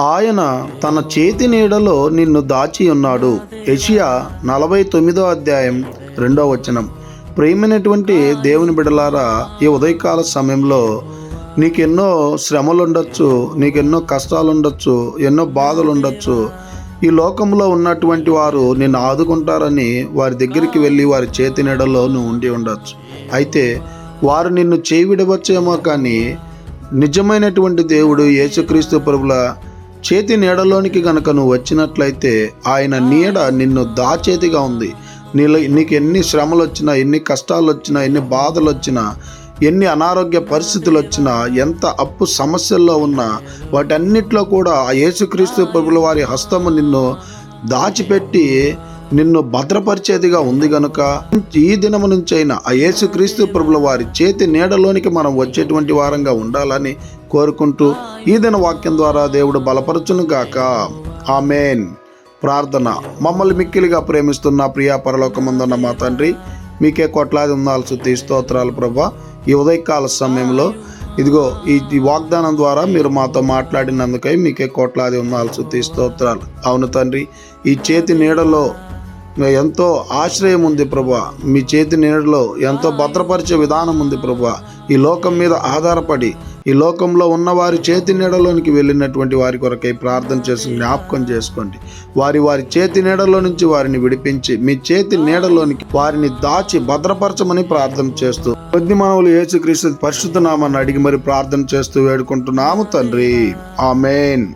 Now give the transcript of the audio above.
ఆయన తన చేతి నీడలో నిన్ను దాచి ఉన్నాడు. యషియా నలభై తొమ్మిదో అధ్యాయం రెండో వచనం. ప్రేమైనటువంటి దేవుని బిడలారా ఈ ఉదయకాల సమయంలో నీకెన్నో శ్రమలు ఉండొచ్చు నీకెన్నో కష్టాలు ఉండొచ్చు ఎన్నో బాధలు ఉండొచ్చు ఈ లోకంలో ఉన్నటువంటి వారు నిన్ను ఆదుకుంటారని వారి దగ్గరికి వెళ్ళి వారి చేతి నీడలో నువ్వు ఉండి ఉండొచ్చు. అయితే వారు నిన్ను చేయి విడవచ్చేమో కానీ నిజమైనటువంటి దేవుడు యేసుక్రీస్తు ప్రభుల చేతి నీడలోనికి గనక నువ్వు వచ్చినట్లయితే ఆయన నీడ నిన్ను దాచేతిగా ఉంది. నీలో నీకు ఎన్ని శ్రమలు వచ్చినా ఎన్ని కష్టాలు వచ్చినా ఎన్ని బాధలు వచ్చినా ఎన్ని అనారోగ్య పరిస్థితులు వచ్చినా ఎంత అప్పు సమస్యల్లో ఉన్నా వాటన్నిటిలో కూడా ఆ యేసుక్రీస్తు ప్రభుల వారి హస్తము నిన్ను దాచిపెట్టి నిన్ను భద్రపరిచేదిగా ఉంది గనుక ఈ దినము నుంచైనా ఆ యేసుక్రీస్తు ప్రభుల వారి చేతి నీడలోనికి మనం వచ్చేటువంటి వారంగా ఉండాలని కోరుకుంటూ ఈ దిన వాక్యం ద్వారా దేవుడు బలపరచును గాక. ఆమెన్. ప్రార్థన. మమ్మల్ని మిక్కిలిగా ప్రేమిస్తున్న ప్రియా పరలోకమందున్న మా తండ్రి మీకే కొట్లాది ఉండాల్సి శుద్ధి స్తోత్రాలు ప్రభా. ఈ ఉదయకాల సమయంలో ఇదిగో ఈ వాగ్దానం ద్వారా మీరు మాతో మాట్లాడినందుకై మీకే కోట్లాది ఉందాల్సి శుద్ధి స్తోత్రాలు. అవును తండ్రి ఈ చేతి నీడలో ఎంతో ఆశ్రయం ఉంది ప్రభా. మీ చేతి నీడలో ఎంతో భద్రపరిచే విధానం ఉంది ప్రభా. ఈ లోకం మీద ఆధారపడి ఈ లోకంలో ఉన్న వారి చేతి నీడలోనికి వెళ్ళినటువంటి వారి కొరకై ప్రార్థన చేసి జ్ఞాపకం చేసుకోండి. వారి వారి చేతి నీడలో నుంచి వారిని విడిపించి మీ చేతి నీడలోనికి వారిని దాచి భద్రపరచమని ప్రార్థన చేస్తూ కొద్ది మనవులు యేసుక్రీస్తు పరిశుద్ధ నామాన్ని అడిగి మరి ప్రార్థన చేస్తూ వేడుకుంటున్నాము తండ్రి. ఆమెన్.